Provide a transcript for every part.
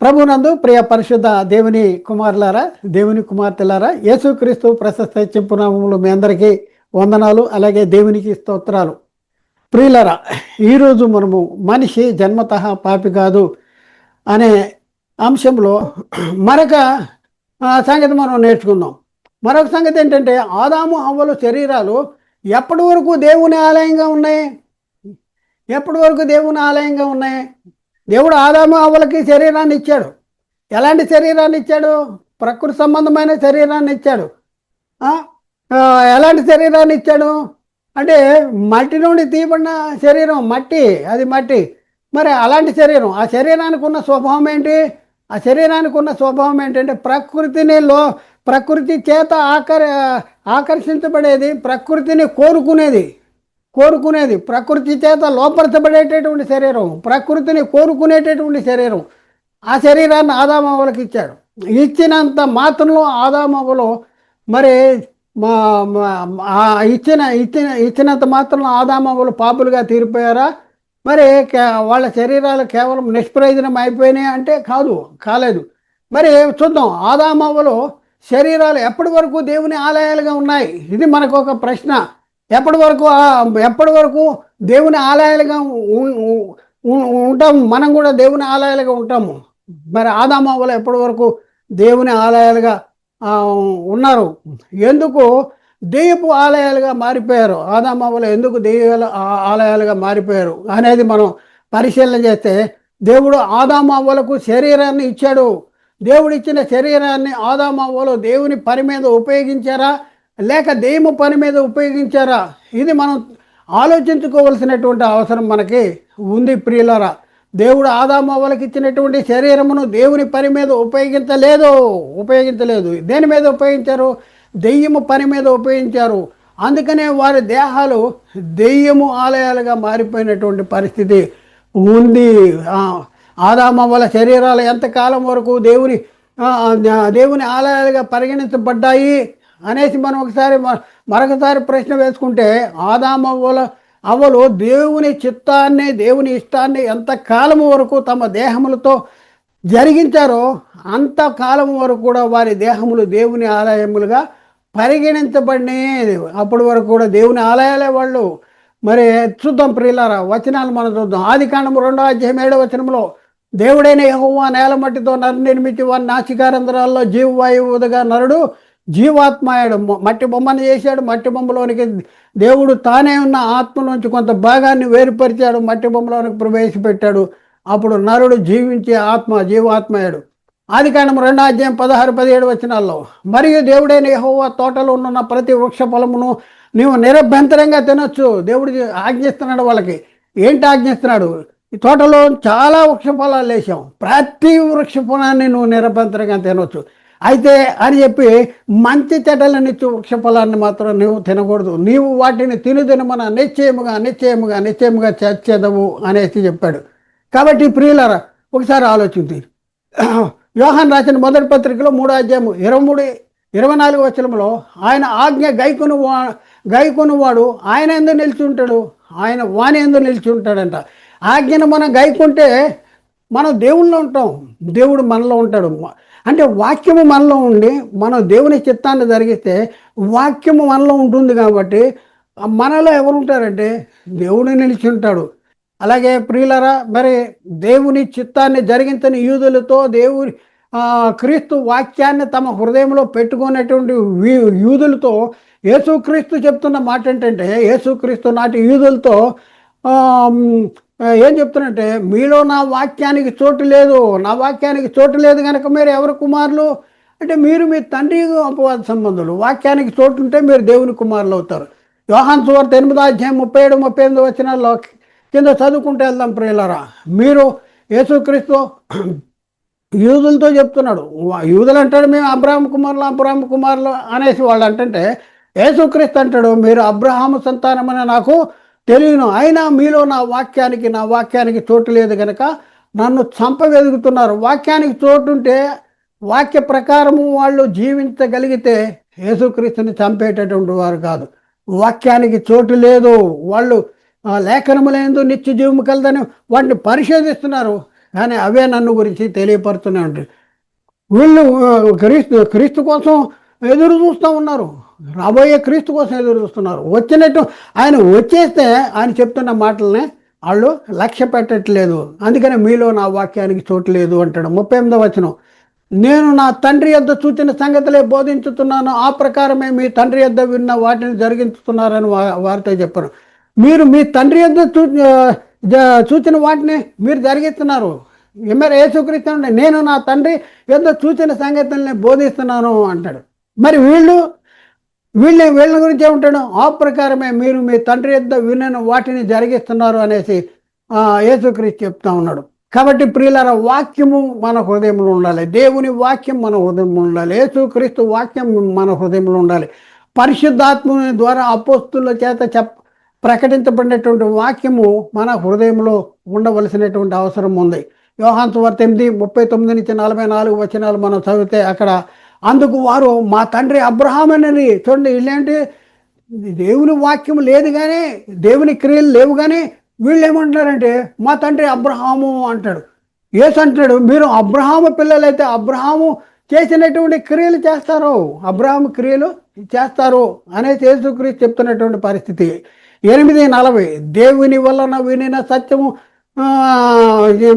ప్రభునందు ప్రియ పరిశుద్ధ దేవుని కుమారులారా దేవుని కుమార్తెలారా యేసుక్రీస్తు ప్రశస్త చెంపునామములు మీ అందరికీ వందనాలు అలాగే దేవునికి స్తోత్రాలు. ప్రియులరా ఈరోజు మనము మనిషి జన్మత పాపి కాదు అనే అంశంలో మరొక సంగతి మనం నేర్చుకుందాం. మరొక సంగతి ఏంటంటే ఆదాము అవ్వలు శరీరాలు ఎప్పటి వరకు దేవుని ఆలయంగా ఉన్నాయి? ఎప్పటి వరకు దేవుని ఆలయంగా ఉన్నాయి? దేవుడు ఆదాము అవ్వలకి శరీరాన్ని ఇచ్చాడు. ఎలాంటి శరీరాన్ని ఇచ్చాడు? ప్రకృతి సంబంధమైన శరీరాన్ని ఇచ్చాడు. ఎలాంటి శరీరాన్ని ఇచ్చాడు? అంటే మట్టి నుండి తీయబడిన శరీరం మట్టి అది మట్టి. మరి అలాంటి శరీరం ఆ శరీరానికి ఉన్న స్వభావం ఏంటి? ఆ శరీరానికి ఉన్న స్వభావం ఏంటంటే ప్రకృతిని లో ప్రకృతి చేత ఆకర్ ఆకర్షించబడేది ప్రకృతిని కోరుకునేది. కోరుకునేది. ప్రకృతి చేత లోపరచబడేటటువంటి శరీరం ప్రకృతిని కోరుకునేటటువంటి శరీరం ఆ శరీరాన్ని ఆదామవ్వలకు ఇచ్చాడు ఇచ్చినంత మాత్రంలో ఆదామవ్వలు మరి మా ఇచ్చిన ఇచ్చిన ఇచ్చినంత మాత్రంలో ఆదామవ్వలు పాపులుగా తీరిపోయారా? మరి వాళ్ళ శరీరాలు కేవలం నిష్ప్రయోజనం అయిపోయినాయి అంటే కాదు కాలేదు. మరి చూద్దాం ఆదామవ్వలు శరీరాలు ఎప్పటి వరకు దేవుని ఆలయాలుగా ఉన్నాయి? ఇది మనకు ఒక ప్రశ్న. ఎప్పటి వరకు ఎప్పటి వరకు దేవుని ఆలయాలుగా ఉంటాం ఉంటాము? మనం కూడా దేవుని ఆలయాలుగా ఉంటాము. మరి ఆదామావులు ఎప్పటి వరకు దేవుని ఆలయాలుగా ఉన్నారు? ఎందుకు దెయ్యపు ఆలయాలుగా మారిపోయారు? ఆదామావులు ఎందుకు దెయ్యాల ఆలయాలుగా మారిపోయారు అనేది మనం పరిశీలన చేస్తే దేవుడు ఆదామావులకు శరీరాన్ని ఇచ్చాడు. దేవుడిచ్చిన శరీరాన్ని ఆదామవ్వలు దేవుని పని మీద ఉపయోగించారా? లేక దెయ్యము పని మీద ఉపయోగించారా? ఇది మనం ఆలోచించుకోవలసినటువంటి అవసరం మనకి ఉంది ప్రియులరా. దేవుడు ఆదామవ్వలకి ఇచ్చినటువంటి శరీరమును దేవుని పని మీద ఉపయోగించలేదు. ఉపయోగించలేదు. దేని మీద ఉపయోగించారు? దెయ్యము పని మీద ఉపయోగించారు. అందుకనే వారి దేహాలు దెయ్యము ఆలయాలుగా మారిపోయినటువంటి పరిస్థితి ఉంది. ఆ, ఆదామవ్వల శరీరాలు ఎంతకాలం వరకు దేవుని దేవుని ఆలయాలుగా పరిగణించబడ్డాయి? అనేసి మనం ఒకసారి మ- మరొకసారి ప్రశ్న వేసుకుంటే ఆదామవ్వల అవ్వలు దేవుని చిత్తాన్ని దేవుని ఇష్టాన్ని ఎంత కాలం వరకు తమ దేహములతో జరిగించారో అంత కాలం వరకు కూడా వారి దేహములు దేవుని ఆలయములుగా పరిగణించబడినే అప్పటి వరకు కూడా దేవుని ఆలయాలే వాళ్ళు. మరి చూద్దాం ప్రియులారా వచనాలు మనం చూద్దాం. ఆది కాండం రెండో అధ్యాయం ఏడో వచనంలో దేవుడైన యహోవా నేల మట్టితో నరు నిర్మించి వారి నాచికారంధ్రాల్లో జీవవాయువుగా నరుడు జీవాత్మాయుడు మట్టి బొమ్మను చేశాడు. మట్టి బొమ్మలోనికి దేవుడు తానే ఉన్న ఆత్మలోంచి కొంత భాగాన్ని వేరుపరిచాడు. మట్టి బొమ్మలోనికి ప్రవేశపెట్టాడు. అప్పుడు నరుడు జీవించే ఆత్మ జీవాత్మయుడు ఆది కాండం రెండో అధ్యాయం పదహారు పదిహేడు వచనాల్లో మరియు దేవుడైన యెహోవా తోటలో ఉన్న ప్రతి వృక్ష ఫలమును నీవు నిరభ్యంతరంగా తినొచ్చు. దేవుడు ఆజ్ఞిస్తున్నాడు వాళ్ళకి. ఏంటి ఆజ్ఞిస్తున్నాడు? ఈ తోటలో చాలా వృక్ష ఫలాలు వేసాం ప్రతి వృక్ష ఫలాన్ని నువ్వు నిరభ్యంతరంగా తినొచ్చు. అయితే అని చెప్పి మంచి చెడ్డలనిచ్చు వృక్ష ఫలాన్ని మాత్రం నువ్వు తినకూడదు. నీవు వాటిని తిను తినమన నిశ్చయముగా నిశ్చయముగా నిశ్చయముగా చచ్చేదవు అనేసి చెప్పాడు. కాబట్టి ప్రియులరా ఒకసారి ఆలోచించి యోహాన్ రాసిన మొదటి పత్రికలో మూడో అధ్యాయము ఇరవై మూడు ఇరవై నాలుగు వచనంలో ఆయన ఆజ్ఞ గైకును వా గైకొనువాడు ఆయన ఎందుకు నిలిచి ఉంటాడు ఆయన వాని ఎందుకు నిలిచి ఉంటాడంట ఆజ్ఞను మనం గైకుంటే మనం దేవుళ్ళు ఉంటాం. దేవుడు మనలో ఉంటాడు. అంటే వాక్యము మనలో ఉండి మనం దేవుని చిత్తాన్ని జరిగిస్తే వాక్యము మనలో ఉంటుంది కాబట్టి మనలో ఎవరు ఉంటారంటే దేవుడు నిలిచి ఉంటాడు అలాగే ప్రియులరా మరి దేవుని చిత్తాన్ని జరిగించని యూదులతో దేవుని క్రీస్తు వాక్యాన్ని తమ హృదయంలో పెట్టుకునేటువంటి యూదులతో యేసుక్రీస్తు చెప్తున్న మాట ఏంటంటే యేసుక్రీస్తు నాటి యూదులతో ఏం చెప్తున్నంటే మీలో నా వాక్యానికి చోటు లేదు. నా వాక్యానికి చోటు లేదు కనుక మీరు ఎవరు కుమారులు? అంటే మీరు మీ తండ్రి అపవాద సంబంధులు. వాక్యానికి చోటు ఉంటే మీరు దేవుని కుమారులు అవుతారు. యోహాన్ సువార్త ఎనిమిదో అధ్యాయం ముప్పై ఏడు ముప్పై ఎనిమిది వచ్చినాల్లో కింద చదువుకుంటే వెళ్దాం ప్రియులరా. మీరు యేసుక్రీస్తు యూదులతో చెప్తున్నాడు. యూదులు అంటాడు మేము అబ్రాహం కుమారులు అబ్రాహం కుమారులు అనేసి వాళ్ళు అంటే యేసుక్రీస్తు అంటాడు మీరు అబ్రహాము సంతానమని నాకు తెలియను. అయినా మీలో నా వాక్యానికి నా వాక్యానికి చోటు లేదు కనుక నన్ను చంపగలుగుతున్నారు వాక్యానికి చోటు ఉంటే వాక్య ప్రకారము వాళ్ళు జీవించగలిగితే యేసుక్రీస్తుని చంపేటటువంటి వారు కాదు. వాక్యానికి చోటు లేదు. వాళ్ళు లేఖనము లేఖనములందు నిత్య జీవము కలదని వాటిని పరిశోధిస్తున్నారు. కానీ అవే నన్ను గురించి తెలియపరుస్తూనే వీళ్ళు క్రీస్తు క్రీస్తు కోసం ఎదురు చూస్తూ ఉన్నారు. రాబోయే క్రీస్తు కోసం ఎదురు చూస్తున్నారు. వచ్చినట్టు ఆయన వచ్చేస్తే ఆయన చెప్తున్న మాటలని వాళ్ళు లక్ష్య పెట్టట్లేదు. అందుకనే మీలో నా వాక్యానికి చోటు లేదు అంటాడు. ముప్పై ఎనిమిదో వచనం. నేను నా తండ్రి యొద్ద చూచిన సంగతులే బోధించుతున్నాను. ఆ ప్రకారమే మీ తండ్రి యొద్ద విన్న వాటిని జరిగించుతున్నారని వారితో చెప్పారు మీరు మీ తండ్రి యొద్ద చూ చూచిన వాటిని మీరు జరిగిస్తున్నారు. ఎమ్మరు యేసుక్రీస్తు నేను నా తండ్రి యొద్ద చూచిన సంగతుల్ని బోధిస్తున్నాను అంటాడు. మరి వీళ్ళు వీళ్ళ వీళ్ళ గురించి ఏముంటాడు? ఆ ప్రకారమే మీరు మీ తండ్రి యొద్ద విన్న వాటిని జరిగిస్తున్నారు అనేసి యేసుక్రీస్తు చెప్తా ఉన్నాడు. కాబట్టి ప్రియులార వాక్యము మన హృదయంలో ఉండాలి. దేవుని వాక్యం మన హృదయంలో ఉండాలి. యేసుక్రీస్తు వాక్యం మన హృదయంలో ఉండాలి. పరిశుద్ధాత్మ ద్వారా అపోస్తుల చేత చెప్ ప్రకటించబడినటువంటి వాక్యము మన హృదయంలో ఉండవలసినటువంటి అవసరం ఉంది. యోహాన్స్ వార్త ఎనిమిది ముప్పై తొమ్మిది నుంచి నలభై నాలుగు వచనాలు మనం చదివితే అక్కడ అందుకు వారు మా తండ్రి అబ్రహామనని చూడండి ఇలాంటి దేవుని వాక్యం లేదు కానీ దేవుని క్రియలు లేవు కానీ వీళ్ళు ఏమంటున్నారంటే మా తండ్రి అబ్రహాము అంటాడు. యేసు అంటాడు మీరు అబ్రహాము పిల్లలైతే అబ్రహాము చేసినటువంటి క్రియలు చేస్తారు అబ్రహాం క్రియలు చేస్తారు అనేసి యేసుక్రీస్తు చెప్తున్నటువంటి పరిస్థితి. ఎనిమిది నలభై దేవుని వలన వినిన సత్యము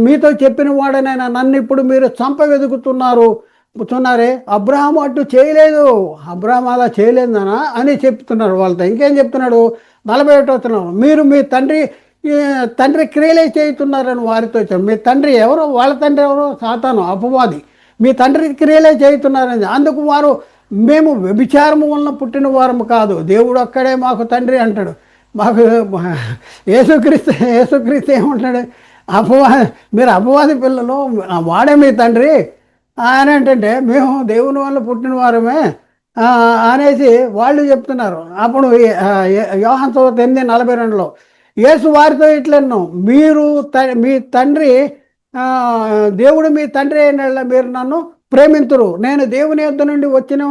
మీతో చెప్పిన వాడనైనా నన్ను ఇప్పుడు మీరు చంప వెతుకుతున్నారు. కూర్చున్నారే అబ్రహాం అటు చేయలేదు. అబ్రహాం అలా చేయలేదనా అని చెప్తున్నారు వాళ్ళతో. ఇంకేం చెప్తున్నాడు? నలభై ఒకటో మీరు మీ తండ్రి తండ్రి క్రియలే చేయుతున్నారని వారితో చెప్పారు. మీ తండ్రి ఎవరో వాళ్ళ తండ్రి ఎవరో? సాతాను అపవాది. మీ తండ్రి క్రియలే చేయుతున్నారని. అందుకు వారు మేము వ్యభిచారము వలన పుట్టిన వారము కాదు. దేవుడు అక్కడే మాకు తండ్రి అంటాడు. మాకు యేసుక్రీస్తు యేసుక్రీస్తు ఏమంటాడు? అపవాది మీరు అపవాది పిల్లలు వాడే మీ తండ్రి. ఆయన ఏంటంటే మేము దేవుని వల్ల పుట్టిన వారమే. అనేసి వాళ్ళు చెప్తున్నారు. అప్పుడు ఆ, చదువు ఎనిమిది నలభై రెండులో యేసు వారితో ఇట్లను మీరు త- మీ తండ్రి దేవుడు మీ తండ్రి అయిన మీరు నన్ను ప్రేమింతురు. నేను దేవుని యొద్ద నుండి వచ్చిన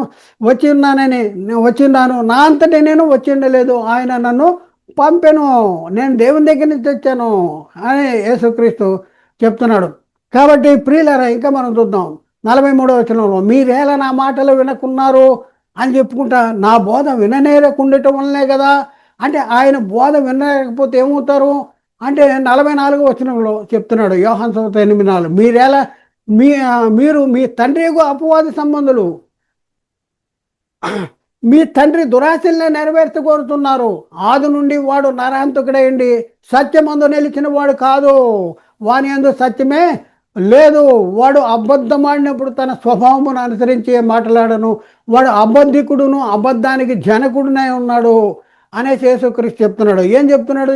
వచ్చి ఉన్నానని వచ్చిన్నాను. నా అంతటి నేను వచ్చి ఉండలేదు. ఆయన నన్ను పంపెను. నేను దేవుని దగ్గర నుంచి వచ్చాను. అని యేసుక్రీస్తు చెప్తున్నాడు. కాబట్టి ప్రియులరా ఇంకా మనం చూద్దాం. నలభై మూడో వచనంలో మీరేలా నా మాటలు వినకున్నారు? అని చెప్పుకుంటా నా బోధ విననేరకుండటం వల్లనే కదా. అంటే ఆయన బోధ వినలేకపోతే ఏమవుతారు? అంటే నలభై నాలుగో వచనంలో చెప్తున్నాడు యోహన్ సవత ఎనిమిది నాలుగు మీరేలా మీ మీరు మీ తండ్రికు అపవాది సంబంధులు మీ తండ్రి దురాశల్ని నెరవేర్చ కోరుతున్నారు. ఆది నుండి వాడు నరహంతకుడయండి సత్యమందు నిలిచిన వాడు కాదు. వాని అందు సత్యమే లేదు వాడు అబద్ధమాడినప్పుడు తన స్వభావమును అనుసరించి మాట్లాడను. వాడు అబద్ధికుడును అబద్ధానికి జనకుడునే ఉన్నాడు అనేసి యేసుక్రీస్తు చెప్తున్నాడు. ఏం చెప్తున్నాడు?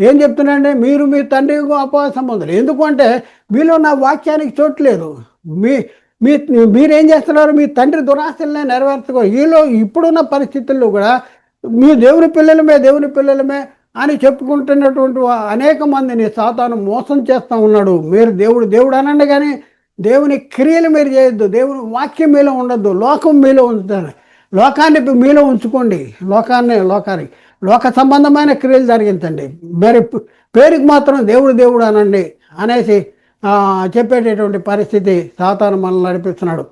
ఏం చెప్తున్నాడంటే మీరు మీ తండ్రి అపవాద సంబంధాలు. ఎందుకంటే మీలో నా వాక్యానికి చోట్లేదు మీ మీ మీరేం చేస్తున్నారు? మీ తండ్రి దురాశలనే నెరవేర్చుకో. ఈలో ఇప్పుడున్న పరిస్థితుల్లో కూడా మీ దేవుని పిల్లలమే దేవుని పిల్లలమే అని చెప్పుకుంటున్నటువంటి అనేక మందిని సాతాను మోసం చేస్తూ ఉన్నాడు. మీరు దేవుడు దేవుడు అనండి కానీ దేవుని క్రియలు మీరు చేయొద్దు. దేవుని వాక్యం మీలో ఉండొద్దు. లోకం మీలో ఉంచుతారు. లోకాన్ని మీలో ఉంచుకోండి. లోకాన్ని లోకానికి లోక సంబంధమైన క్రియలు జరిగించండి. మరి పేరుకి మాత్రం దేవుడు దేవుడు అనండి అనేసి చెప్పేటటువంటి పరిస్థితి సాతాను మనల్ని నడిపిస్తున్నాడు.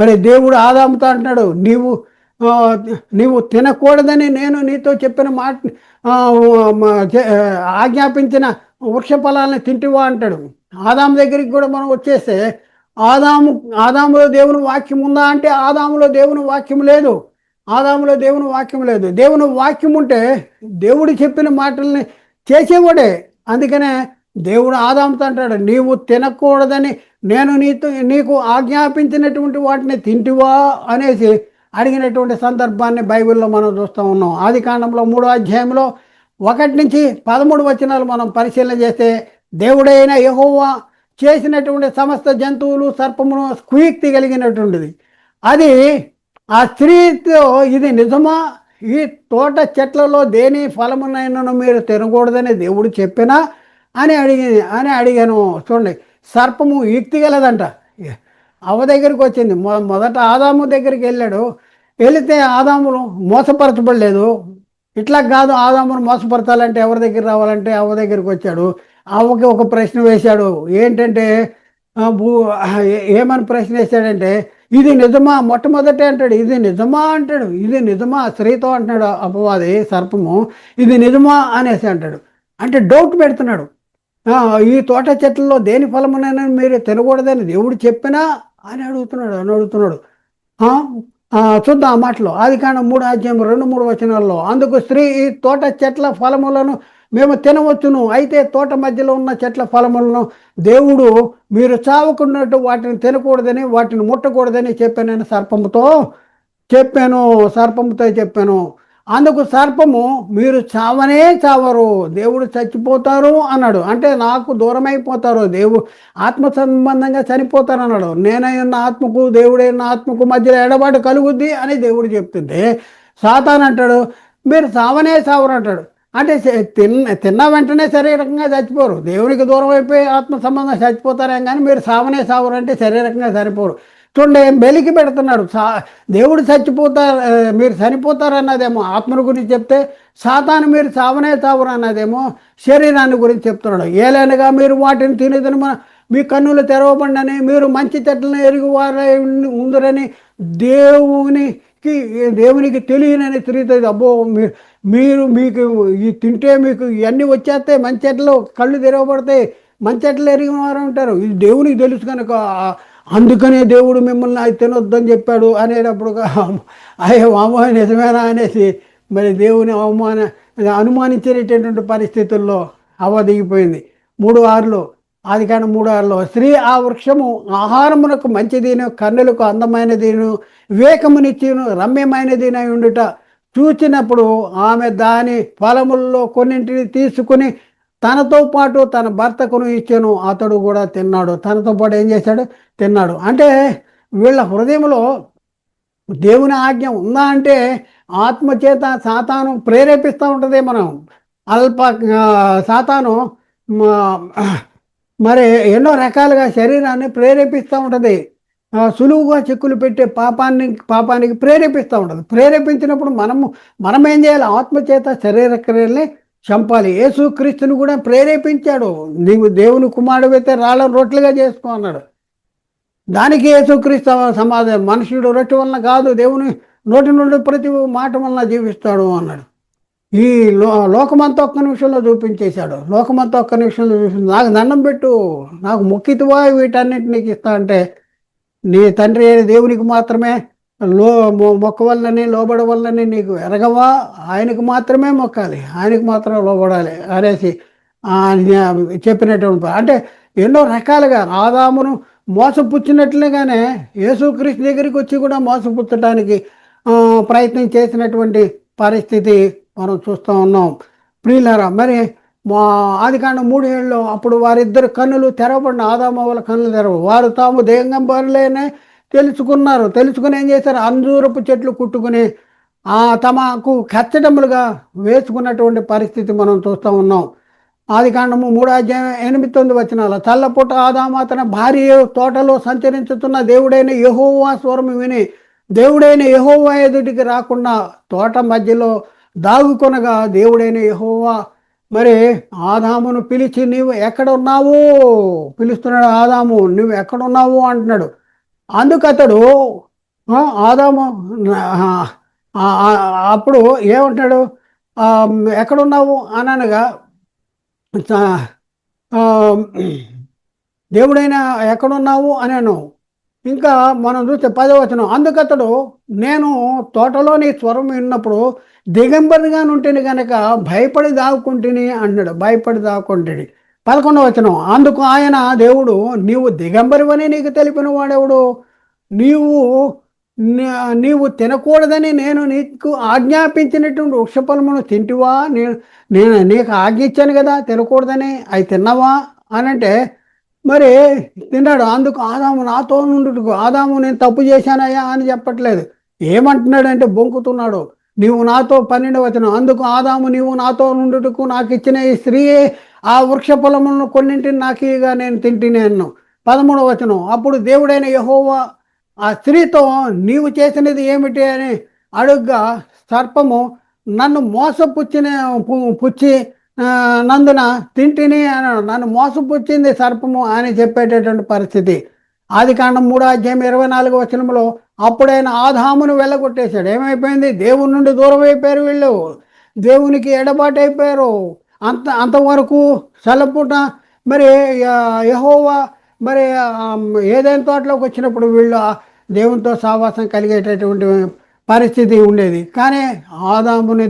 మరి దేవుడు ఆదాముతో అంటున్నాడు నీవు నీవు తినకూడదని నేను నీతో చెప్పిన మాట ఆజ్ఞాపించిన వృక్ష ఫలాలను తింటివా అంటాడు. ఆదాము దగ్గరికి కూడా మనం వచ్చేస్తే ఆదాము ఆదాములో దేవుని వాక్యం ఉందా అంటే ఆదాములో దేవుని వాక్యం లేదు. ఆదాములో దేవుని వాక్యం లేదు. దేవుని వాక్యం ఉంటే దేవుడు చెప్పిన మాటల్ని చేసేవాడే. అందుకనే దేవుడు ఆదాముతో అంటాడు నీవు తినకూడదని నేను నీతో నీకు ఆజ్ఞాపించినటువంటి వాటిని తింటివా అనేసి అడిగినటువంటి సందర్భాన్ని బైబిల్లో మనం చూస్తూ ఉన్నాం. ఆది కాండంలో మూడో అధ్యాయంలో ఒకటి నుంచి పదమూడు వచనాలు మనం పరిశీలన చేస్తే దేవుడైన యహోవా చేసినటువంటి సమస్త జంతువులు సర్పమును కుయుక్తి కలిగినటువంటిది. అది ఆ స్త్రీతో ఇది నిజమా? ఈ తోట చెట్లలో దేని ఫలమునైనా మీరు తినకూడదని దేవుడు చెప్పినా? అని అడిగి అని అడిగాను. చూడండి సర్పము యుక్తి గలదంట. అవ్వ దగ్గరికి వచ్చింది. మొ మొదట ఆదాము దగ్గరికి వెళ్ళాడు. వెళితే ఆదామును మోసపరచబడలేదు. ఇట్లా కాదు ఆదామును మోసపరచాలంటే ఎవరి దగ్గర రావాలంటే అవ్వ దగ్గరికి వచ్చాడు. అవ్వకి ఒక ప్రశ్న వేశాడు. ఏంటంటే భూ- ఏమని ప్రశ్న వేశాడంటే ఇది నిజమా? మొట్టమొదటే అంటాడు. ఇది నిజమా అంటాడు. ఇది నిజమా? స్త్రీతో అంటున్నాడు అపవాది సర్పము. ఇది నిజమా అనేసి అంటాడు. అంటే డౌట్ పెడుతున్నాడు. ఈ తోట చెట్లలో దేని ఫలమునైనా మీరు తినకూడదని దేవుడు చెప్పినా అని అడుగుతున్నాడు అని అడుగుతున్నాడు. చూద్దాం ఆ మాటలో. అది కానీ మూడు అధ్యాయం రెండు మూడు వచనాల్లో. అందుకు స్త్రీ ఈ తోట చెట్ల ఫలములను మేము తినవచ్చును. అయితే తోట మధ్యలో ఉన్న చెట్ల ఫలములను దేవుడు మీరు చావకున్నట్టు వాటిని తినకూడదని వాటిని ముట్టకూడదని చెప్పాను నేను సర్పముతో. చెప్పాను సర్పముతో చెప్పాను. అందుకు సర్పము మీరు చావనే చావరు దేవుడు చచ్చిపోతారు అన్నాడు. అంటే నాకు దూరమైపోతారు దేవు ఆత్మ సంబంధంగా చనిపోతారు అన్నాడు. నేనైనా ఆత్మకు దేవుడైన ఆత్మకు మధ్యలో ఎడబాటు కలుగుద్ది అని దేవుడు చెప్తుంటే సాతాన్ అంటాడు మీరు చావనే చావరు అంటాడు. అంటే తిన్న తిన్న వెంటనే శారీరకంగా చచ్చిపోరు. దేవునికి దూరం అయిపోయి ఆత్మ సంబంధం చచ్చిపోతారేం కానీ మీరు సావనే సావరు అంటే శారీరకంగా సరిపోరు చూడండి బెలికి పెడుతున్నాడు. సా దేవుడు చచ్చిపోతారు మీరు చనిపోతారు అన్నదేమో ఆత్మను గురించి చెప్తే సాతాను మీరు చావనే చావరు అన్నదేమో శరీరాన్ని గురించి చెప్తున్నాడు. ఏలైనగా మీరు వాటిని తినేదని మీ కన్నులు తెరవబండని మీరు మంచి చెట్లను ఎరుగు వారై ఉందరని దేవునికి దేవునికి తెలియనని తిరుగుతుంది. అబ్బో మీరు మీరు మీకు ఈ తింటే మీకు ఇవన్నీ వచ్చేస్తాయి మంచి చెట్లు కళ్ళు తెరవబడతాయి మంచి చెట్లు ఎరిగిన వారు ఉంటారు. ఇది దేవునికి తెలుసు కనుక అందుకనే దేవుడు మిమ్మల్ని అది తినొద్దని చెప్పాడు అనేటప్పుడు అయ్యే అమ్మో నిజమేనా అనేసి మరి దేవుని అవమాన అనుమానించేటటువంటి పరిస్థితుల్లో అవ దిగిపోయింది. మూడు ఆరులో అది కానీ మూడు ఆరులో స్త్రీ ఆ వృక్షము ఆహారమునకు మంచిదిను కన్నులకు అందమైనదిను వివేకమునిచ్చిను రమ్యమైనదినై ఉండుట చూచినప్పుడు ఆమె దాని ఫలముల్లో కొన్నింటిని తీసుకుని తనతో పాటు తన భర్తకును ఇచ్చాను అతడు కూడా తిన్నాడు. తనతో పాటు ఏం చేశాడు? తిన్నాడు. అంటే వీళ్ళ హృదయంలో దేవుని ఆజ్ఞ ఉందా అంటే ఆత్మచేత సాతాను ప్రేరేపిస్తూ ఉంటుంది మనం. అల్ప సాతాను మరి ఎన్నో రకాలుగా శరీరాన్ని ప్రేరేపిస్తూ ఉంటుంది. సులువుగా చిక్కులు పెట్టే పాపాన్ని పాపానికి ప్రేరేపిస్తూ ఉంటుంది. ప్రేరేపించినప్పుడు మనము మనం ఏం చేయాలి? ఆత్మచేత శరీర క్రియల్ని చంపాలి. యేసుక్రీస్తుని కూడా ప్రేరేపించాడు. నీవు దేవుని కుమారుడైతే రాళ్ళను రొట్టెలుగా చేసుకో అన్నాడు. దానికి యేసుక్రీస్తు సమాధానం మనుషుడు రొట్టె వలన కాదు దేవుని నోటి నుండి ప్రతి మాట వలన జీవిస్తాడు అన్నాడు. ఈ లో లోకమంతా ఒక్క నిమిషంలో చూపించేశాడు. లోకమంతా ఒక్క నిమిషంలో చూపించి నాకు దండం పెట్టు. నాకు మొక్కితువా వీటన్నిటి నీకు ఇస్తా అంటే నీ తండ్రి అయిన దేవునికి మాత్రమే లో మొ- లోబడ లోబడవల్లని నీకు ఎరగవా? ఆయనకు మాత్రమే మొక్కాలి. ఆయనకు మాత్రమే లోబడాలి. అనేసి ఆయన చెప్పినటువంటి అంటే ఎన్నో రకాలుగా ఆదామును మోసపుచ్చినట్లుగానే యేసుకృష్ణ దగ్గరికి వచ్చి కూడా మోసపుచ్చడానికి ప్రయత్నం చేసినటువంటి పరిస్థితి మనం చూస్తూ ఉన్నాం. ప్రియులారా మరి మా ఆదికాండం మూడు ఏళ్ళు అప్పుడు వారిద్దరు కన్నులు తెరవబడిన ఆదామ వాళ్ళ కన్నులు తెరవ వారు తాము దేహంగా బరులేనే తెలుసుకున్నారు. తెలుసుకుని ఏం చేశారు? అంజూరపు చెట్లు కుట్టుకుని ఆ తమకు కచ్చడములుగా వేసుకున్నటువంటి పరిస్థితి మనం చూస్తూ ఉన్నాం. ఆది కాండము మూడు అధ్యాయం ఎనిమిది తొమ్మిది వచ్చినాల చల్లపూట ఆదాము అతని భార్య తోటలో సంచరించుతున్న దేవుడైన యహోవా స్వరము విని దేవుడైన యహోవా ఎదుటికి రాకుండా తోట మధ్యలో దాగుకొనగా దేవుడైన యహోవా మరి ఆదామును పిలిచి నీవు ఎక్కడ ఉన్నావు? పిలుస్తున్నాడు ఆదాము నువ్వు ఎక్కడున్నావు అంటున్నాడు. అందుకతడు ఆదాము అప్పుడు ఏమంటాడు? ఎక్కడున్నావు? అని అనగా చ- దేవుడైనా ఎక్కడున్నావు? అన్నాను ఇంకా మనం చూస్తే పదవచనం అందుకతడు నేను తోటలో నీ స్వరం విన్నప్పుడు దిగంబరిగా ఉంటేనే కనుక భయపడి దాక్కుంటుని అన్నాడు. భయపడి దాక్కుంటుని. పదకొండవ వచనం అందుకు ఆయన దేవుడు నీవు దిగంబరివని నీకు తెలిపిన వాడెవడు? నీవు నీవు తినకూడదని నేను నీకు ఆజ్ఞాపించినటువంటి వృక్షఫలమును తింటివా? నేను నేను నీకు ఆజ్ఞ కదా తినకూడదని. అవి తిన్నావా? అని అంటే మరి తిన్నాడు. అందుకు ఆదాము నాతో నుండుటకు ఆదాము నేను తప్పు చేశానయ్యా అని చెప్పట్లేదు. ఏమంటున్నాడంటే బొంకుతున్నాడు. నీవు నాతో పన్నెండు వచ్చిన అందుకు ఆదాము నీవు నాతో నుండుటకు నాకు ఇచ్చిన ఈ స్త్రీయే ఆ వృక్ష పొలములను కొన్నింటిని నాకు నేను తింటిని అన్ను పదమూడవ వచనం అప్పుడు దేవుడైన యహోవా ఆ స్త్రీతో నీవు చేసినది ఏమిటి అని అడుగ్గా సర్పము నన్ను మోసపుచ్చిన పు- పుచ్చి నందున తింటిని అన్నాడు. నన్ను మోసపుచ్చింది సర్పము అని చెప్పేటటువంటి పరిస్థితి. ఆది కాండం మూడో అధ్యాయం ఇరవై నాలుగు వచనంలో అప్పుడైన ఆదామును వెళ్ళగొట్టేశాడు ఏమైపోయింది? దేవుని నుండి దూరం అయిపోయారు వీళ్ళు. దేవునికి ఎడబాటు అయిపోయారు అంత అంతవరకు చల్లపూట మరి యహోవా మరి ఏదైనా తోటలోకి వచ్చినప్పుడు వీళ్ళు దేవునితో సావాసం కలిగేటటువంటి పరిస్థితి ఉండేది. కానీ ఆదాముని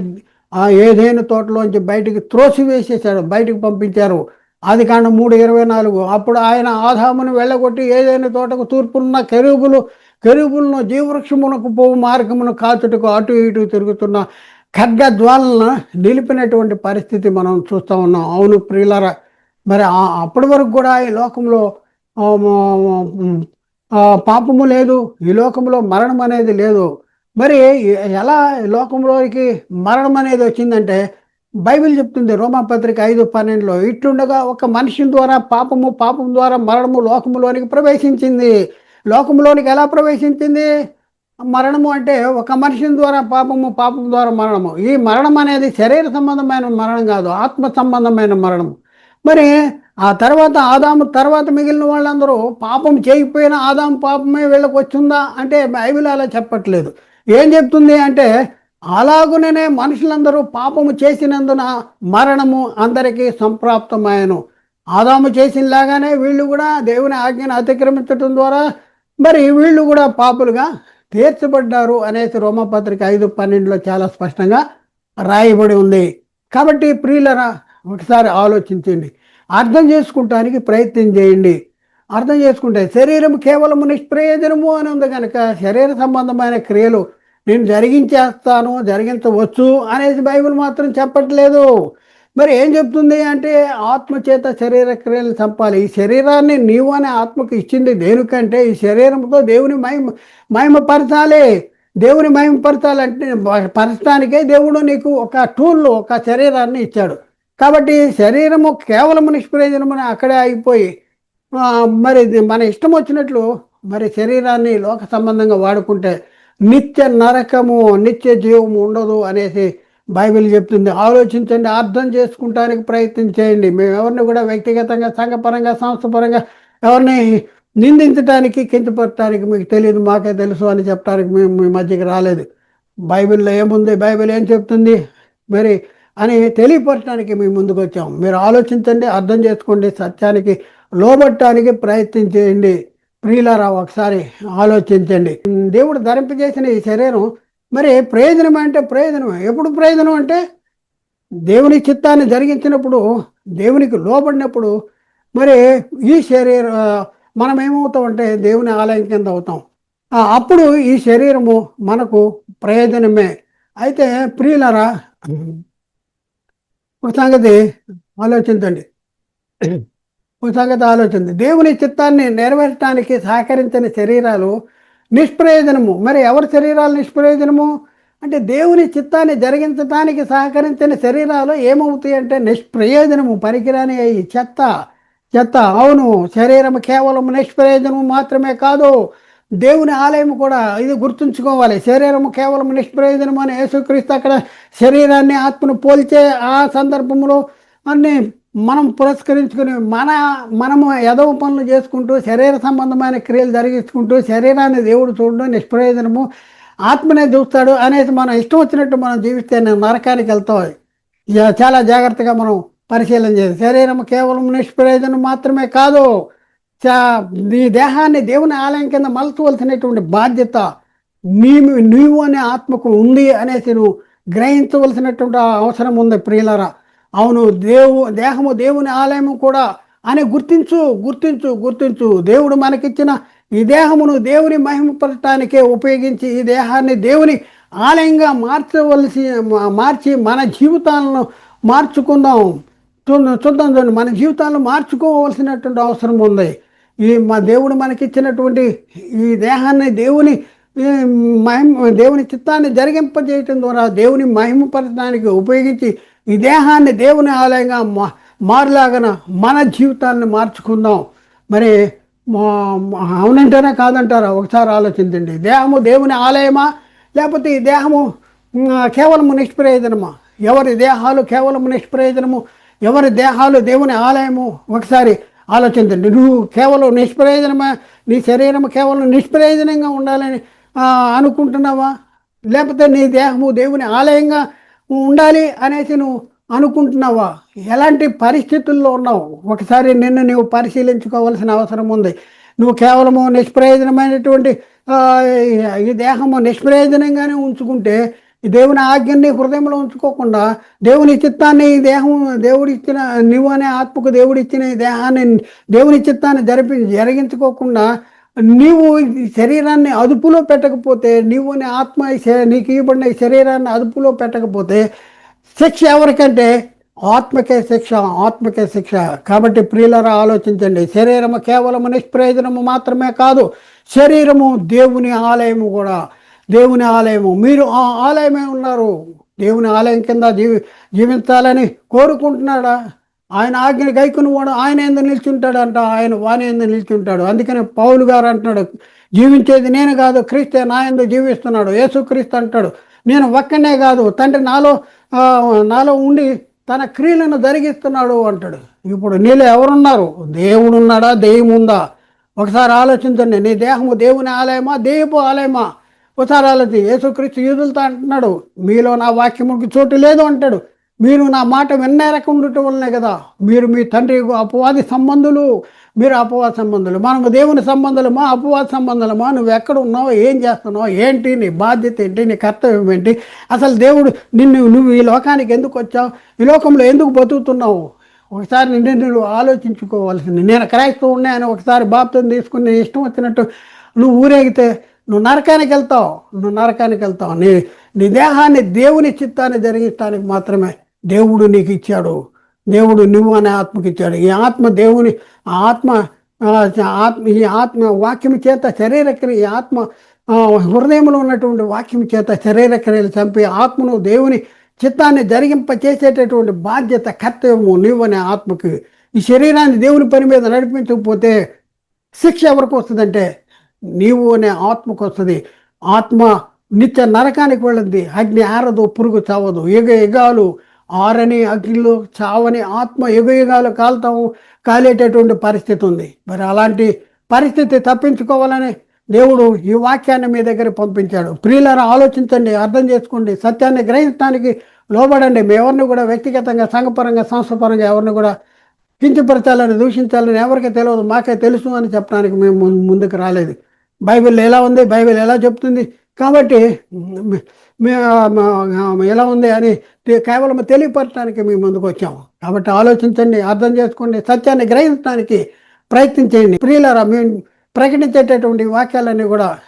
ఏదైనా తోటలోంచి బయటికి త్రోసివేసేసాడు బయటికి పంపించారు. అది కాండం మూడు ఇరవై నాలుగు. అప్పుడు ఆయన ఆదామును వెళ్ళగొట్టి ఏదైనా తోటకు తూర్పున్న కెరూబులు కెరూబులను జీవవృక్షమునకు పోవు మార్గమును కాచుటకు అటు ఇటు తిరుగుతున్న ఖడ్గజ్వాలను నిలిపినటువంటి పరిస్థితి మనం చూస్తూ ఉన్నాం. అవును ప్రియులరా మరి అప్పటి వరకు కూడా ఈ లోకంలో పాపము లేదు ఈ లోకంలో మరణం అనేది లేదు. మరి ఎలా ఈ లోకంలోకి మరణం అనేది వచ్చిందంటే బైబిల్ చెప్తుంది రోమాపత్రిక ఐదు పన్నెండులో ఇట్లుండగా ఒక మనిషి ద్వారా పాపము పాపం ద్వారా మరణము లోకములోనికి ప్రవేశించింది. లోకంలోనికి ఎలా ప్రవేశించింది? మరణము అంటే ఒక మనిషిని ద్వారా పాపము పాపం ద్వారా మరణము. ఈ మరణం అనేది శరీర సంబంధమైన మరణం కాదు ఆత్మ సంబంధమైన మరణము. మరి ఆ తర్వాత ఆదాము తర్వాత మిగిలిన వాళ్ళందరూ పాపం చేయకపోయినా ఆదాము పాపమే వీళ్ళకి వచ్చిందా అంటే బైబిల్ అలా చెప్పట్లేదు. ఏం చెప్తుంది అంటే అలాగుననే మనుషులందరూ పాపము చేసినందున మరణము అందరికీ సంప్రాప్తమాయను. ఆదాము చేసినలాగానే వీళ్ళు కూడా దేవుని ఆజ్ఞను అతిక్రమించడం ద్వారా మరి వీళ్ళు కూడా పాపులుగా తీర్చబడ్డారు అనేసి రోమపత్రిక ఐదు పన్నెండులో చాలా స్పష్టంగా రాయబడి ఉంది. కాబట్టి ప్రియులరా ఒకసారి ఆలోచించండి. అర్థం చేసుకుంటానికి ప్రయత్నం చేయండి. అర్థం చేసుకుంటే శరీరం కేవలం నిష్ప్రయోజనము అని ఉంది కనుక శరీర సంబంధమైన క్రియలు నేను జరిగించేస్తాను జరిగించవచ్చు అనేసి బైబిల్ మాత్రం చెప్పట్లేదు. మరి ఏం చెప్తుంది అంటే ఆత్మ చేత శరీర క్రియలు చంపాలి. ఈ శరీరాన్ని నీవు అనే ఆత్మకు ఇచ్చింది దేనికంటే ఈ శరీరంతో దేవుని మహిమ మహిమపరచాలి. దేవుని మహిమపరచాలంటే పరచడానికే దేవుడు నీకు ఒక టూల్ ఒక శరీరాన్ని ఇచ్చాడు. కాబట్టి శరీరము కేవలం నిష్ప్రయోజనమని అక్కడే ఆగిపోయి మరి మన ఇష్టం వచ్చినట్లు మరి శరీరాన్ని లోక సంబంధంగా వాడుకుంటే నిత్య నరకము నిత్య జీవము ఉండదు అనేసి బైబిల్ చెప్తుంది ఆలోచించండి అర్థం చేసుకుంటానికి ప్రయత్నం చేయండి. మేము ఎవరిని కూడా వ్యక్తిగతంగా సంఘపరంగా సంస్థపరంగా ఎవరిని నిందించడానికి కించపరచడానికి మీకు తెలియదు మాకే తెలుసు అని చెప్పడానికి మేము మీ మధ్యకి రాలేదు. బైబిల్లో ఏముంది బైబిల్ ఏం చెప్తుంది మరి అని తెలియపరచడానికి మీ ముందుకు వచ్చాం. మీరు ఆలోచించండి అర్థం చేసుకోండి సత్యానికి లోబట్టడానికి ప్రయత్నం చేయండి. ప్రియులారా ఒకసారి ఆలోచించండి. దేవుడు ధరింపజేసిన ఈ శరీరం మరి ప్రయోజనం అంటే ప్రయోజనం. ఎప్పుడు ప్రయోజనం అంటే దేవుని చిత్తాన్ని జరిగించినప్పుడు దేవునికి లోబడినప్పుడు మరి ఈ శరీర మనం ఏమవుతామంటే దేవుని ఆలయం కింద అవుతాం. అప్పుడు ఈ శరీరము మనకు ప్రయోజనమే. అయితే ప్రియులరా ఒక సంగతి ఆలోచించండి. ఒక సంగతి ఆలోచించండి. దేవుని చిత్తాన్ని నెరవేర్చడానికి సహకరించని శరీరాలు నిష్ప్రయోజనము. మరి ఎవరి శరీరాలు నిష్ప్రయోజనము? అంటే దేవుని చిత్తాన్ని జరిగించడానికి సహకరించిన శరీరాలు ఏమవుతాయి అంటే నిష్ప్రయోజనము పనికిరాని అయ్యి చెత్త. చెత్త అవును శరీరం కేవలం నిష్ప్రయోజనము మాత్రమే కాదు. దేవుని ఆలయం కూడా ఇది గుర్తుంచుకోవాలి. శరీరము కేవలం నిష్ప్రయోజనం అని యేసుక్రీస్తు అక్కడ శరీరాన్ని ఆత్మను పోల్చే ఆ సందర్భంలో అన్ని మనం పురస్కరించుకుని మన మనము యదవ పనులు చేసుకుంటూ శరీర సంబంధమైన క్రియలు జరిగించుకుంటూ శరీరాన్ని దేవుడు చూడడం నిష్ప్రయోజనము ఆత్మనే చూస్తాడు అనేసి మనం ఇష్టం వచ్చినట్టు మనం జీవిస్తే నరకానికి వెళ్తాం. చాలా జాగ్రత్తగా మనం పరిశీలన చేయాలి. శరీరం కేవలం నిష్ప్రయోజనం మాత్రమే కాదు నీ దేహాన్ని దేవుని ఆలయం కింద మలచవలసినటువంటి బాధ్యత నీ నీవు అనే ఆత్మకు ఉంది అనేసి నువ్వు గ్రహించవలసినటువంటి అవసరం ఉంది ప్రియులరా. అవును దేవు దేహము దేవుని ఆలయము కూడా అని గుర్తించు గుర్తించు గుర్తించు. దేవుడు మనకిచ్చిన ఈ దేహమును దేవుని మహిమపరచడానికే ఉపయోగించి ఈ దేహాన్ని దేవుని ఆలయంగా మార్చవలసి మార్చి మన జీవితాలను మార్చుకుందాం. చూద్దాం చూద్దాం చూడండి మన జీవితాలను మార్చుకోవాల్సినటువంటి అవసరం ఉంది. ఈ మా దేవుడు మనకిచ్చినటువంటి ఈ దేహాన్ని దేవుని మహిమ దేవుని చిత్తాన్ని జరిగింపజేయటం ద్వారా దేవుని మహిమపరచడానికి ఉపయోగించి ఈ దేహాన్ని దేవుని ఆలయంగా మా మారులాగన మన జీవితాన్ని మార్చుకుందాం. మరి మా- అవునంటారా కాదంటారా? ఒకసారి ఆలోచించండి. దేహము దేవుని ఆలయమా? లేకపోతే ఈ దేహము కేవలము నిష్ప్రయోజనమా? ఎవరి దేహాలు కేవలం నిష్ప్రయోజనము? ఎవరి దేహాలు దేవుని ఆలయము? ఒకసారి ఆలోచించండి. నువ్వు కేవలం నిష్ప్రయోజనమా? నీ శరీరం కేవలం నిష్ప్రయోజనంగా ఉండాలని అనుకుంటున్నావా? లేకపోతే నీ దేహము దేవుని ఆలయంగా ఉండాలి అనేసి నువ్వు అనుకుంటున్నావా? ఎలాంటి పరిస్థితుల్లో ఉన్నావు? ఒకసారి నిన్ను నువ్వు పరిశీలించుకోవాల్సిన అవసరం ఉంది. నువ్వు కేవలము నిష్ప్రయోజనమైనటువంటి ఈ దేహము నిష్ప్రయోజనంగానే ఉంచుకుంటే దేవుని ఆజ్ఞని హృదయంలో ఉంచుకోకుండా దేవుని చిత్తాన్ని ఈ దేహం దేవుడిచ్చిన నువ్వు అనే ఆత్మకు దేవుడిచ్చిన ఈ దేహాన్ని దేవుని చిత్తాన్ని జరిపి జరిగించుకోకుండా నీవు శరీరాన్ని అదుపులో పెట్టకపోతే నీవు అనే ఆత్మ శ- నీకు ఇవ్వబడిన శరీరాన్ని అదుపులో పెట్టకపోతే శిక్ష ఎవరికంటే? ఆత్మకే శిక్ష ఆత్మకే శిక్ష. కాబట్టి ప్రియులరా ఆలోచించండి. శరీరము కేవలము నిష్ప్రయోజనము మాత్రమే కాదు శరీరము దేవుని ఆలయము కూడా. దేవుని ఆలయము. మీరు ఆ ఆలయమే ఉన్నారు. దేవుని ఆలయం కింద జీవి జీవించాలని కోరుకుంటున్నాడా ఆయన ఆజ్ఞ గైకుని వాడు ఆయన ఎందు నిల్చుంటాడంట ఆయన వాని ఎందు నిల్చుంటాడు. అందుకనే పౌలు గారు అంటున్నాడు జీవించేది నేను కాదు క్రీస్తే నా ఎందు జీవిస్తున్నాడు యేసుక్రీస్తు అంటాడు. నేను ఒక్కనే కాదు తండ్రి నాలో నాలో ఉండి తన క్రియలను జరిగిస్తున్నాడు అంటాడు. ఇప్పుడు నీలో ఎవరున్నారు? దేవుడు ఉన్నాడా దెయ్యం ఉందా ఒకసారి ఆలోచించండి నీ దేహము దేవుని ఆలయమా? దేయపు ఆలయమా? ఒకసారి ఆలోచి యేసుక్రీస్తు యూదులతో అంటున్నాడు మీలో నా వాక్యముకి చోటు లేదు అంటాడు. మీరు నా మాట విన్నారక ఉండటం వల్లనే కదా. మీరు మీ తండ్రి అపవాది సంబంధులు మీరు అపవాద సంబంధులు. మనము దేవుని సంబంధులమా అపవాద సంబంధులమా నువ్వు ఎక్కడ ఉన్నావు ఏం చేస్తున్నావు ఏంటి నీ బాధ్యత ఏంటి నీ కర్తవ్యం ఏంటి? అసలు దేవుడు నిన్ను నువ్వు ఈ లోకానికి ఎందుకు వచ్చావు? ఈ లోకంలో ఎందుకు బతుకుతున్నావు? ఒకసారి నిన్ను నువ్వు ఆలోచించుకోవాల్సింది. నేను క్రైస్తవుడిని అని ఒకసారి బాప్తం తీసుకుని ఇష్టం వచ్చినట్టు నువ్వు ఊరేగితే నువ్వు నరకానికి వెళ్తావు. నువ్వు నరకానికి వెళ్తావు. నీ నీ దేహాన్ని దేవుని చిత్తాన్ని జరిగించడానికి మాత్రమే. దేవుడు నీకు ఇచ్చాడు దేవుడు నువ్వు అనే ఆత్మకి ఇచ్చాడు. ఈ ఆత్మ దేవుని ఆత్మ ఆత్మ ఈ ఆత్మ వాక్యం చేత శరీర క్రియ ఈ ఆత్మ హృదయంలో ఉన్నటువంటి వాక్యం చేత శరీర క్రియలు చంపి ఆత్మను దేవుని చిత్తాన్ని జరిగింప చేసేటటువంటి బాధ్యత కర్తవ్యము నువ్వు అనే ఆత్మకి. ఈ శరీరాన్ని దేవుని పని మీద నడిపించకపోతే శిక్ష ఎవరికి వస్తుందంటే నీవు అనే ఆత్మకు వస్తుంది. ఆత్మ నిత్య నరకానికి వెళ్ళింది. అగ్ని ఆరదు పురుగు చావదు. యుగ యుగాలు ఆరని అగ్నిలో చావని ఆత్మ యుగయుగాలు యుగాలు కాలేటటువంటి పరిస్థితి ఉంది. మరి అలాంటి పరిస్థితి తప్పించుకోవాలని దేవుడు ఈ వాక్యాన్ని మీ దగ్గర పంపించాడు. ప్రియులను ఆలోచించండి అర్థం చేసుకోండి సత్యాన్ని గ్రహించడానికి లోబడండి. మీ ఎవరిని కూడా వ్యక్తిగతంగా సంఘపరంగా సంస్థపరంగా ఎవరిని కూడా కించపరచాలని దూషించాలని ఎవరికి తెలియదు. మాకే తెలుసు అని చెప్పడానికి మేము ముందుకు రాలేదు. బైబిల్ ఎలా ఉంది? బైబిల్ ఎలా చెప్తుంది? కాబట్టి ఎలా ఉంది అని కేవలం తెలియపరచడానికి మేము ముందుకు వచ్చాము. కాబట్టి ఆలోచించండి అర్థం చేసుకోండి సత్యాన్ని గ్రహించడానికి ప్రయత్నం చేయండి. మేము ప్రకటించేటటువంటి వాక్యాలన్నీ కూడా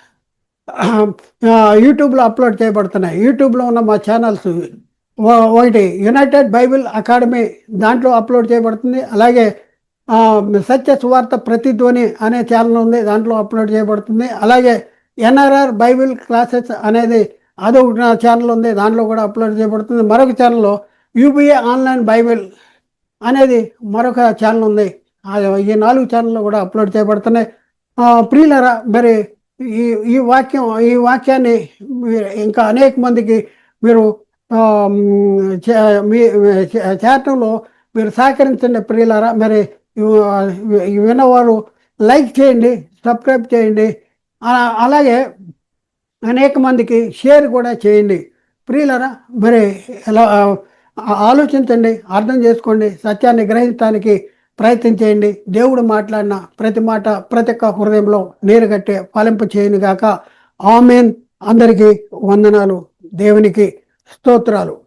యూట్యూబ్లో అప్లోడ్ చేయబడుతున్నాయి. యూట్యూబ్లో ఉన్న మా ఛానల్స్ ఓ- ఒకటి యునైటెడ్ బైబిల్ అకాడమీ దాంట్లో అప్లోడ్ చేయబడుతుంది. అలాగే సత్య సువార్త ప్రతిధ్వని అనే ఛానల్ ఉంది దాంట్లో అప్లోడ్ చేయబడుతుంది. అలాగే ఎన్ఆర్ఆర్ బైబిల్ క్లాసెస్ అనేది అదొక నా ఛానల్ ఉంది దాంట్లో కూడా అప్లోడ్ చేయబడుతుంది. మరొక ఛానల్లో యూబీఏ ఆన్లైన్ బైబిల్ అనేది మరొక ఛానల్ ఉంది. ఈ నాలుగు ఛానల్లో కూడా అప్లోడ్ చేయబడుతున్నాయి. ప్రియులరా మరి ఈ ఈ వాక్యం ఈ వాక్యాన్ని ఇంకా అనేక మందికి మీరు చే- మీ చే- చేరటంలో మీరు సహకరించండి ప్రియులారా. మరి ఇవి- విన్నవారు లైక్ చేయండి సబ్స్క్రైబ్ చేయండి. అలాగే అనేక మందికి షేర్ కూడా చేయండి. ప్రియులరా మరి ఎలా ఆలోచించండి అర్థం చేసుకోండి సత్యాన్ని గ్రహించడానికి ప్రయత్నం చేయండి. దేవుడు మాట్లాడిన ప్రతి మాట ప్రతి ఒక్క హృదయంలో నీరు కట్టే ఫలింపు చేయను గాక ఆమెన్. అందరికీ వందనాలు. దేవునికి స్తోత్రాలు.